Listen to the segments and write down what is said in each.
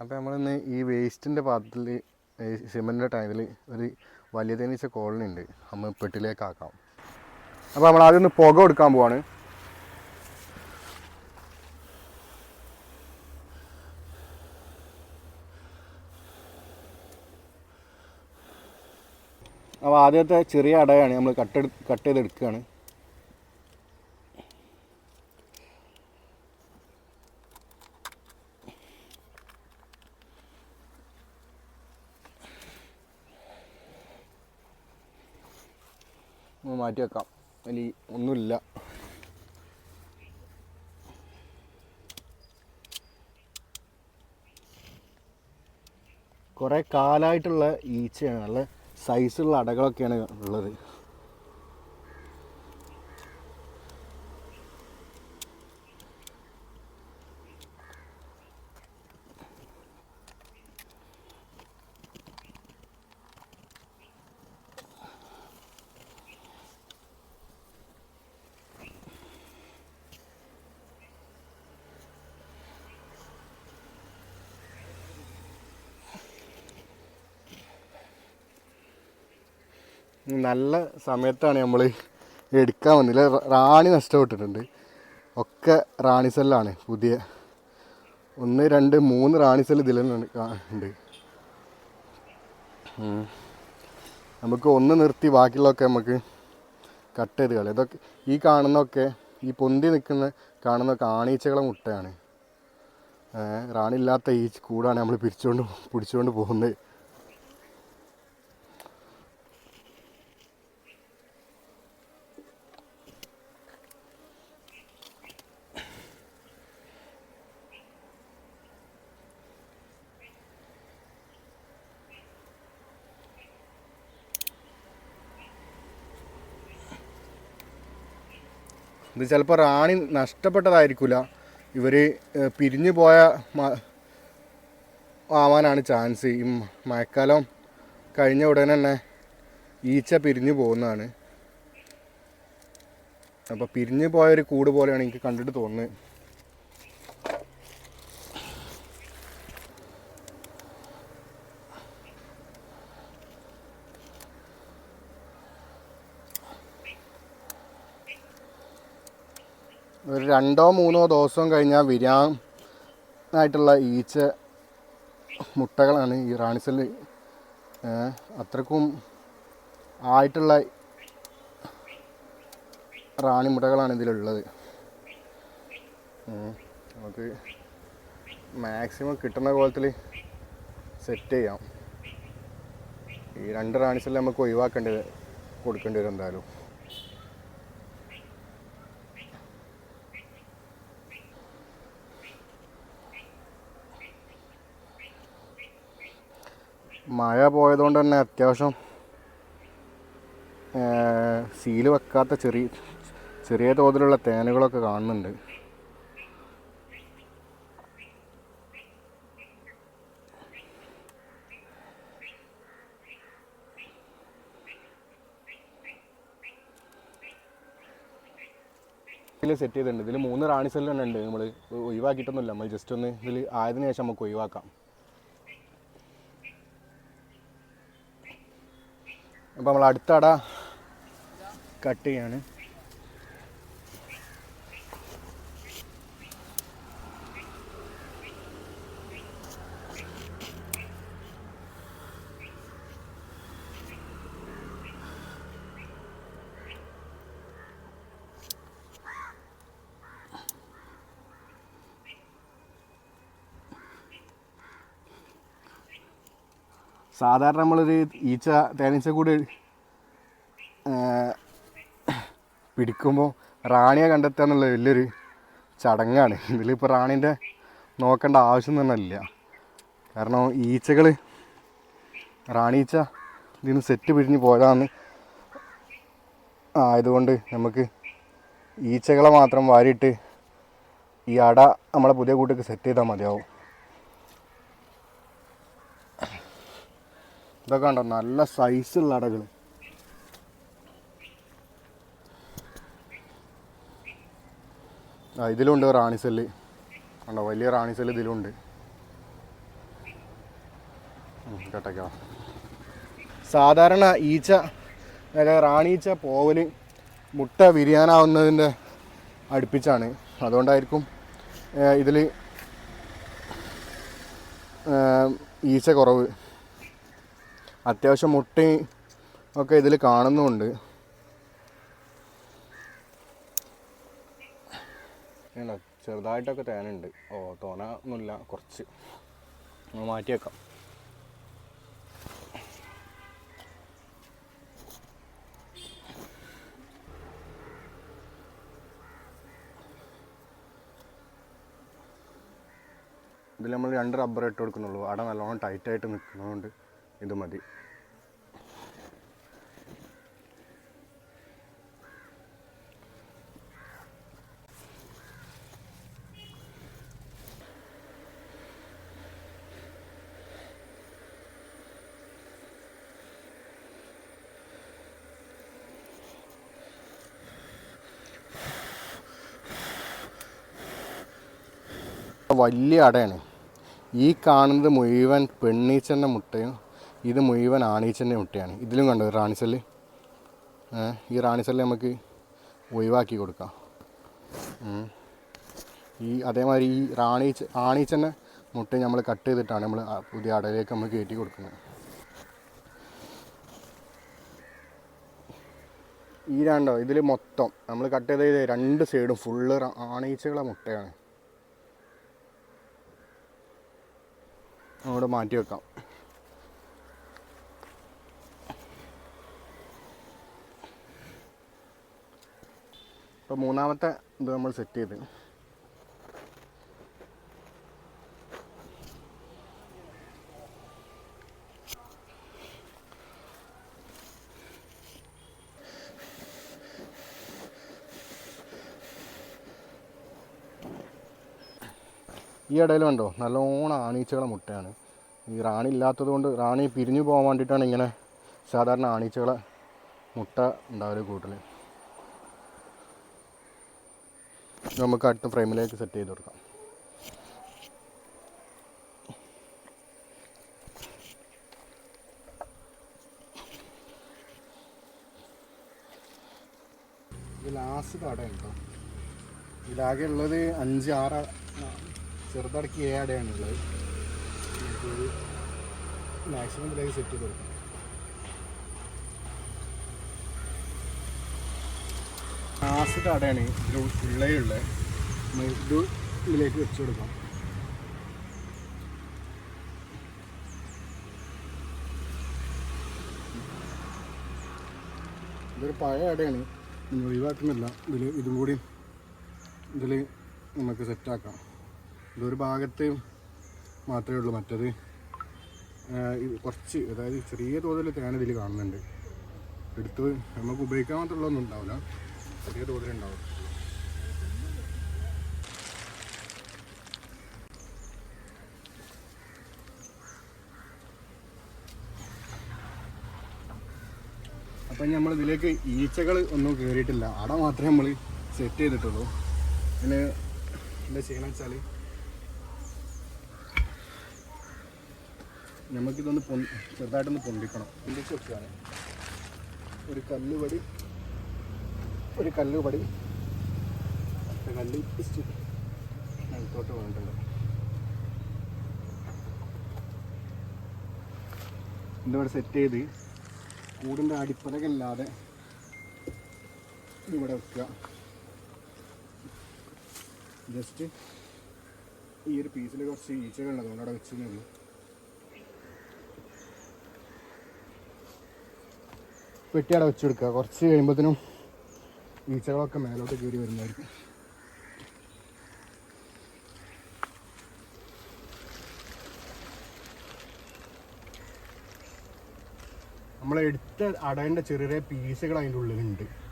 അപ്പോൾ നമ്മളിന്ന് ഈ വേസ്റ്റിന്റെ പാത്രത്തിൽ സിമെന്റിന്റെ ടാങ്കിൽ ഒരു വലിയ തേനീച്ച കോളനി ഉണ്ട്. നമ്മൾ പെട്ടിലേക്ക് ആക്കാം. അപ്പോൾ നമ്മൾ ആദ്യം ഒന്ന് പുക കൊടുക്കാൻ പോവാണ്. അപ്പോൾ ആദ്യത്തെ ചെറിയ അടയാണ് നമ്മൾ കട്ട് കട്ട് ചെയ്തെടുക്കുകയാണ് ഒന്ന് മാറ്റി വെക്കാം. അതിൽ ഒന്നുമില്ല. കുറേ കാലമായിട്ടുള്ള ഈച്ചയാണ്. നല്ല സൈസുള്ള അടകളൊക്കെയാണ് ഉള്ളത്. നല്ല സമയത്താണ് നമ്മൾ എടുക്കാൻ വന്നില്ല റാണി നഷ്ടപ്പെട്ടിട്ടുണ്ട്. ഒക്കെ റാണി സെല്ലാണ് പുതിയ. ഒന്ന് രണ്ട് മൂന്ന് റാണി സെല്ല് ഇതിൽ ഉണ്ട്. നമുക്ക് ഒന്ന് നിർത്തി ബാക്കിയുള്ളതൊക്കെ നമുക്ക് കട്ട് ചെയ്ത് കളയാം. ഇതൊക്കെ ഈ കാണുന്നതൊക്കെ ഈ പൊന്തി നിൽക്കുന്ന കാണുന്ന ആണീച്ചകളെ മുട്ടയാണ്. റാണി റാണില്ലാത്ത ഈ കൂടാണ് നമ്മൾ പിരിച്ചുകൊണ്ട് പിടിച്ചുകൊണ്ട് പോകുന്നത്. ഇത് ചിലപ്പോൾ റാണി നഷ്ടപ്പെട്ടതായിരിക്കില്ല ഇവർ പിരിഞ്ഞു പോയ ആവാനാണ് ചാൻസ്. ഈ മഴക്കാലം കഴിഞ്ഞ ഉടനെ തന്നെ ഈച്ച പിരിഞ്ഞു പോകുന്നതാണ്. അപ്പോൾ പിരിഞ്ഞു പോയൊരു കൂട് പോലെയാണ് എനിക്ക് കണ്ടിട്ട് തോന്നുന്നത്. ഒരു രണ്ടോ മൂന്നോ ദിവസം കഴിഞ്ഞാൽ വിരാനായിട്ടുള്ള ഈച്ച മുട്ടകളാണ് ഈ റാണിസൽ അത്രക്കും ആയിട്ടുള്ള റാണി മുട്ടകളാണ് ഇതിലുള്ളത്. നമുക്ക് മാക്സിമം കിട്ടുന്ന കോലത്തിൽ സെറ്റ് ചെയ്യാം. ഈ രണ്ട് റാണിസെല്ല് നമുക്ക് ഒഴിവാക്കേണ്ടി കൊടുക്കേണ്ടി വരും എന്തായാലും. മഴ പോയതുകൊണ്ട് തന്നെ അത്യാവശ്യം സീൽ വെക്കാത്ത ചെറിയ ചെറിയ തോതിലുള്ള തേനുകളൊക്കെ കാണുന്നുണ്ട്. ഇതിൽ സെറ്റ് ചെയ്തിട്ടുണ്ട്. ഇതിൽ മൂന്ന് റാണി സെല്ലുണ്ട് നമ്മൾ ഒഴിവാക്കിയിട്ടൊന്നുമില്ല. നമ്മൾ ജസ്റ്റ് ഒന്ന് ഇതിൽ ആയതിനു ശേഷം നമുക്ക് ഒഴിവാക്കാം. അപ്പോൾ നമ്മൾ അടുത്ത അട കട്ട് ചെയ്യാണ്. സാധാരണ നമ്മളൊരു ഈച്ച തേനീച്ച കൂടി പിടിക്കുമ്പോൾ റാണിയെ കണ്ടെത്തുക എന്നുള്ള വലിയൊരു ചടങ്ങാണ്. ഇതിലിപ്പോൾ റാണീന്റെ നോക്കേണ്ട ആവശ്യം തന്നെ ഇല്ല. കാരണം ഈച്ചകൾ റാണീച്ച ഇതിൽ നിന്ന് സെറ്റ് പിരിഞ്ഞ് പോയതാണ് ആയതുകൊണ്ട് നമുക്ക് ഈച്ചകളെ മാത്രം വാരിയിട്ട് ഈ അട നമ്മളെ പുതിയ കൂട്ടിക്ക് സെറ്റ് ചെയ്താൽ മതിയാവും. ഇതൊക്കെ കണ്ടോ? നല്ല ഉള്ള അടകൾ ആ ഇതിലുണ്ട് റാണിസെല്ല് കണ്ടോ? വലിയ റാണിസെല്ല് ഇതിലുണ്ട്. കേട്ടോ സാധാരണ ഈച്ച അതായത് റാണീച്ച പോവൽ മുട്ട വിരിയാനാവുന്നതിന്റെ അടുപ്പിച്ചാണ്. അതുകൊണ്ടായിരിക്കും ഇതിൽ ഈച്ച കുറവ്. അത്യാവശ്യം മുട്ടയും ഒക്കെ ഇതിൽ കാണുന്നുമുണ്ട് ചെറുതായിട്ടൊക്കെ തേനുണ്ട്. ഓ തോന ഒന്നുമില്ല കുറച്ച്. മാറ്റിയേക്കാം മാറ്റി ഇതിൽ നമ്മൾ രണ്ട് റബ്ബർ ഇട്ട് കൊടുക്കുന്നുള്ളൂ. അവിടെ നല്ലോണം ടൈറ്റായിട്ട് നിൽക്കുന്നതുകൊണ്ട്. ഇത് മതി. വലിയ അടയാണ്. ഈ കാണുന്നത് മുഴുവൻ പെണ്ണീച്ചന്റെ മുട്ടയും ഇത് മുഴുവൻ ആണീച്ചന്റെ മുട്ടയാണ്. ഇതിലും കണ്ടോ റാണിച്ചൽ ഈ റാണിച്ചൽ നമുക്ക് ഒഴിവാക്കി കൊടുക്കാം. ഈ അതേമാതിരി ഈ റാണീച്ച ആണീച്ചന്റെ മുട്ട നമ്മൾ കട്ട് ചെയ്തിട്ടാണ് നമ്മൾ പുതിയ അടയിലേക്ക് നമ്മൾ കയറ്റി കൊടുക്കുന്നത്. ഈ രണ്ടോ ഇതിൽ മൊത്തം നമ്മൾ കട്ട് ചെയ്ത രണ്ട് സൈഡും ഫുള്ള് ആണീച്ചകളെ മുട്ടയാണ്. അവിടെ മാറ്റി വെക്കാം. ഇപ്പോൾ മൂന്നാമത്തെ ഇത് നമ്മൾ സെറ്റ് ചെയ്ത്. ഈ ഇടയിൽ കണ്ടോ നല്ലോണം ആണീച്ചകളെ മുട്ടയാണ്. ഈ റാണി ഇല്ലാത്തത് കൊണ്ട് റാണി പിരിഞ്ഞു പോകാൻ വേണ്ടിയിട്ടാണ് ഇങ്ങനെ സാധാരണ ആണീച്ചകളെ മുട്ട ഉണ്ടാവൽ കൂട്ടൽ നമുക്ക് അടുത്ത ഫ്രെയിമിലേക്ക് സെറ്റ് ചെയ്ത് കൊടുക്കാം. ഇത് ലാസ്റ്റ് കടയാണ് ഉള്ളത് അഞ്ച് ആറ് ചെറുതടക്കി ഏഴ് അടയാണുള്ളത് മാക്സിമം ഇതിലേക്ക് സെറ്റ് ചെയ്ത് കൊടുക്കാം. ലാസ്റ്റ് അടയാണ് ഇത് ഉള്ളയുള്ളത് ഇത് ഇതിലേക്ക് വെച്ച് കൊടുക്കാം. ഇതൊരു പഴയ അടയാണ് ഇനി ഒഴിവാക്കുന്നില്ല. ഇതിൽ ഇതും കൂടി ഇതിൽ നമുക്ക് സെറ്റാക്കാം ഇതൊരു ഭാഗത്ത് മാത്രമേ ഉള്ളൂ. മറ്റത് കുറച്ച് അതായത് ചെറിയ തോതിൽ തേൻ ഇതിൽ കാണുന്നുണ്ട്. എടുത്ത് നമുക്ക് ഉപയോഗിക്കാൻ മാത്രമുള്ളതൊന്നും ഉണ്ടാവില്ല. ചെറിയ തോതിലുണ്ടാവും അപ്പം നമ്മൾ ഇതിലേക്ക് ഈച്ചകൾ ഒന്നും കയറിയിട്ടില്ല അട മാത്രമേ നമ്മൾ സെറ്റ് ചെയ്തിട്ടുള്ളൂ. അതിന് എന്താ ചെയ്യണമെന്ന് വെച്ചാൽ നമുക്കിതൊന്ന് പൊ ചെറുതായിട്ടൊന്ന് വെക്കുകയാണ് ഒരു കല്ലുപടി ഒരു കല്ല് പടി കല്ല് ജസ്റ്റ് അടുത്തോട്ട് വേണ്ടല്ലോ ഇതിവിടെ സെറ്റ് ചെയ്ത് കൂടിന്റെ അടിപ്പടകല്ലാതെ ഇവിടെ വെക്കുക. ജസ്റ്റ് ഈ ഒരു പീസിൽ കുറച്ച് ഈച്ചകളുണ്ട് അതുകൊണ്ട് അവിടെ വെച്ചതേ ഉള്ളൂ പെട്ടി അവിടെ വെച്ചെടുക്കുക കുറച്ച് കഴിയുമ്പോഴത്തേനും ഈച്ചകളൊക്കെ മേലോട്ട് കയറി വരുന്നതായിരിക്കും. നമ്മൾ എടുത്ത അടേന്റെ ചെറിയ പീസുകൾ അതിന്റെ ഉള്ളിലുണ്ട്.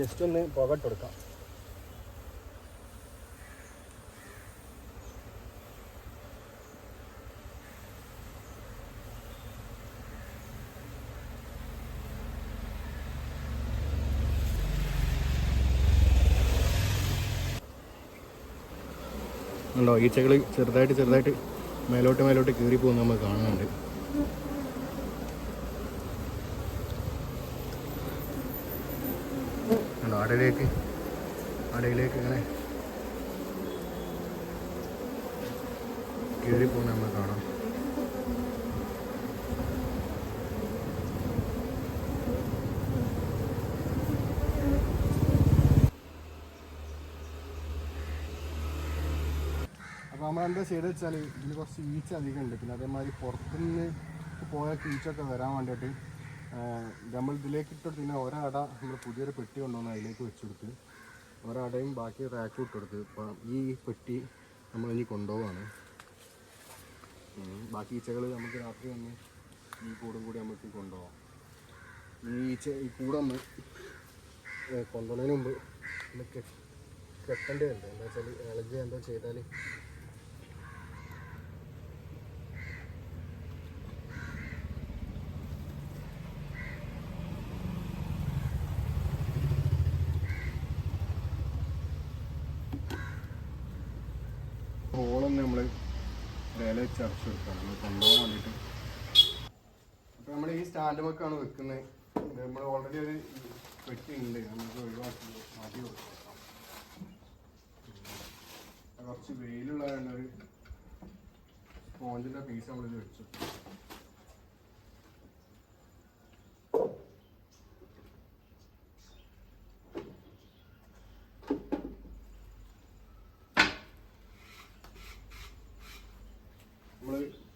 ജസ്റ്റ് ഒന്ന് പുകട്ട് കൊടുക്കാം. ഉണ്ടോ ഈച്ചകൾ ചെറുതായിട്ട് ചെറുതായിട്ട് മേലോട്ട് മേലോട്ട് കീറി പോകുന്നത് നമ്മൾ കാണുന്നുണ്ട്. അടയിലേക്ക് അടയിലേക്ക് ഇങ്ങനെ കീറി പോകുന്ന നമ്മൾ കാണാം. അപ്പോൾ നമ്മൾ എന്താ ചെയ്തത് വെച്ചാൽ ഇതിന് കുറച്ച് ഈച്ച അധികം ഉണ്ട്. പിന്നെ അതേമാതിരി പുറത്തുനിന്ന് പോയ ഈച്ചൊക്കെ വരാൻ വേണ്ടിയിട്ട് നമ്മൾ ഇതിലേക്ക് ഇട്ടിട്ട് പിന്നെ ഒരട നമ്മൾ പുതിയൊരു പെട്ടി കൊണ്ടുവന്ന് അതിലേക്ക് വെച്ചെടുത്ത് ഒരടയും ബാക്കി റാക്കും ഇട്ടെടുത്ത് ഇപ്പം ഈ പെട്ടി നമ്മൾ ഇനി കൊണ്ടുപോവാണ്. ബാക്കി ഈച്ചകൾ നമുക്ക് രാത്രി വന്ന് ഈ കൂടും കൂടി നമുക്ക് കൊണ്ടുപോകാം ഈ ഈച്ച ഈ കൂടൊന്ന് കൊണ്ടുപോകുന്നതിന് മുമ്പ് കെട്ടേണ്ടതുണ്ട് എന്താ വെച്ചാൽ ഇളകി എന്താ ചെയ്താൽ ഹോളൊന്ന് നമ്മൾ വില ചർച്ച കൊടുക്കണം. നമ്മൾ കൊണ്ടുപോകാൻ വേണ്ടിയിട്ട്. അപ്പോൾ നമ്മൾ ഈ സ്റ്റാൻഡുമൊക്കെയാണ് വെക്കുന്നത് നമ്മൾ ഓൾറെഡി ഒരു പെട്ടി ഉണ്ട് നമുക്ക് ഒഴിവാക്കി മാറ്റി കൊടുക്കാം. കുറച്ച് വെയിലുള്ള ഒരു സ്പോഞ്ചിന്റെ പീസ് നമ്മളിത് വെച്ചു.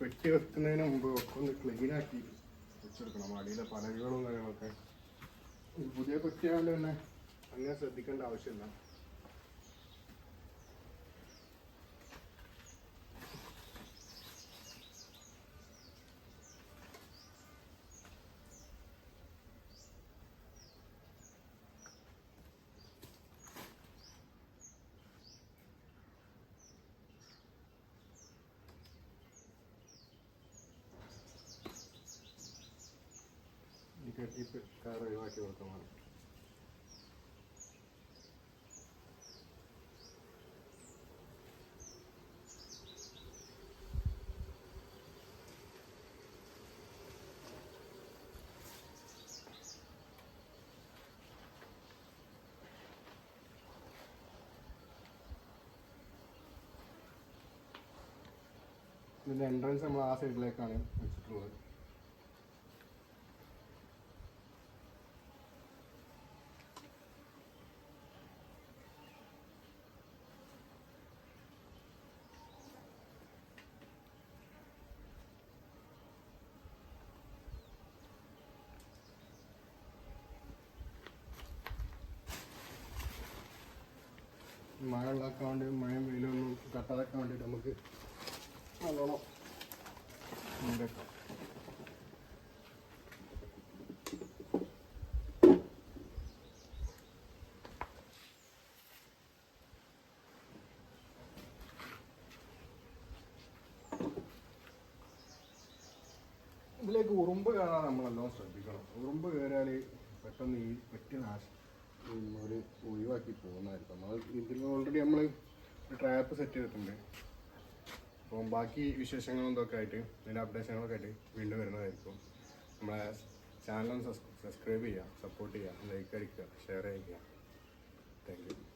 പെട്ടി വെക്കുന്നതിന് മുമ്പ് ഒന്ന് ക്ലീൻ ആക്കി വെച്ചെടുക്കണം. അടിയിലെ പലകളും കാര്യങ്ങളൊക്കെ. പുതിയ പെട്ടിയായാലും തന്നെ അങ്ങനെ ശ്രദ്ധിക്കേണ്ട ആവശ്യമില്ല. ഈ കെട്ടി കാർ ഒഴിവാക്കി കൊടുക്കണം ഇതിന്റെ എൻട്രൻസ് നമ്മൾ ആ സൈഡിലേക്കാണ് വെച്ചിട്ടുള്ളത്. മഴ ഉള്ളാക്കാൻ വേണ്ടി മഴയും വെയിലും ഒന്നും തട്ടാതാക്കാൻ വേണ്ടിയിട്ട് നമുക്ക് നല്ലോണം ഇതിലേക്ക് ഉറുമ്പ് കയറാൻ നമ്മൾ നല്ലോണം ശ്രദ്ധിക്കണം. ഉറുമ്പ് കയറിയാൽ പെട്ടെന്ന് ഈ പെട്ടി നാശം. ഒരു ഒഴിവാക്കി പോകുന്നതായിരിക്കും. നമ്മൾ ഇതിൽ ഓൾറെഡി നമ്മൾ ട്രാപ്പ് സെറ്റ് ചെയ്തിട്ടുണ്ട്. അപ്പം ബാക്കി വിശേഷങ്ങളും ഇതൊക്കെ ആയിട്ട് ഇതിന്റെ അപ്ഡേഷനുകളൊക്കെ ആയിട്ട് വീണ്ടും വരുന്നതായിരിക്കും. നമ്മളെ ചാനൽ സബ്സ്ക്രൈബ് ചെയ്യുക സപ്പോർട്ട് ചെയ്യുക ലൈക്ക് അടിക്കുക ഷെയർ ചെയ്യുക. Thank you